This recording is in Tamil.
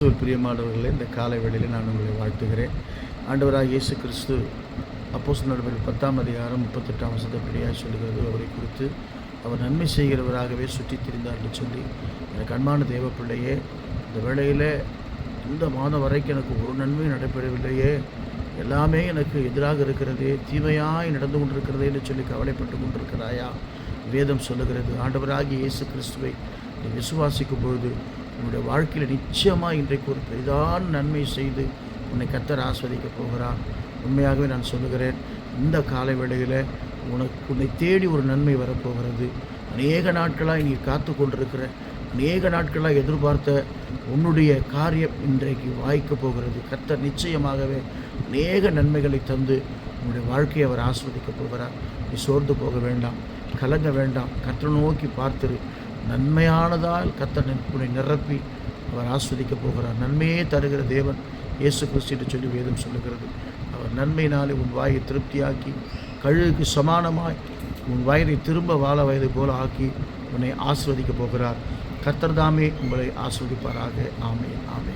கிறிஸ்துவ பிரியமானவர்களே இந்த காலை வேளையில் நான் உங்களை வாழ்த்துகிறேன். ஆண்டவராக இயேசு கிறிஸ்து அப்போஸ் நடுவர் பத்தாம் அதிகாரம் முப்பத்தெட்டாம் வசதப்படியாக சொல்லுகிறது. அவரை குறித்து அவர் நன்மை செய்கிறவராகவே சுற்றித் திரிந்தார் என்று சொல்லி எனக்கு அன்பான தேவ பிள்ளையே இந்த வேளையில் இந்த மாதம் வரைக்கும் எனக்கு ஒரு நன்மையும் நடைபெறவில்லையே. எல்லாமே எனக்கு எதிராக இருக்கிறதே தீமையாய் நடந்து கொண்டிருக்கிறதே என்று சொல்லி கவலைப்பட்டு கொண்டிருக்கிறாயா? வேதம் சொல்லுகிறது. ஆண்டவராகி இயேசு கிறிஸ்துவை நீ விசுவாசிக்கும் பொழுது உன்னுடைய வாழ்க்கையில் நிச்சயமாக இன்றைக்கு ஒரு பெரிதான நன்மை செய்து உன்னை கத்தர் ஆஸ்வதிக்கப் போகிறார். உண்மையாகவே நான் சொல்லுகிறேன் இந்த காலை வேளையில் உனக்கு உன்னை தேடி ஒரு நன்மை வரப்போகிறது. அநேக நாட்களாக நீ காத்து கொண்டிருக்கிற அநேக நாட்களாக எதிர்பார்த்த உன்னுடைய காரியம் இன்றைக்கு வாய்க்கப் போகிறது. கத்தர் நிச்சயமாகவே அநேக நன்மைகளை தந்து உன்னுடைய வாழ்க்கையை அவர் ஆஸ்வதிக்கப் போகிறார். நீ சோர்ந்து போக வேண்டாம் கலங்க வேண்டாம். கத்தரை நோக்கி பார்த்துரு. நன்மையானதால் கத்தர் உன்னை நிரப்பி அவர் ஆஸ்வதிக்கப் போகிறார். நன்மையே தருகிற தேவன் இயேசு கிறிஸ்து சொல்லி வேதம் சொல்லுகிறது. அவர் நன்மையினாலே உன் வாயை திருப்தியாக்கி கழுகுக்கு சமானமாய் உன் வயதை திரும்ப வாழ வயது போல ஆக்கி உன்னை ஆஸ்வதிக்கப் போகிறார். கத்தர்தாமே உங்களை ஆஸ்வதிப்பாராக. ஆமே ஆமே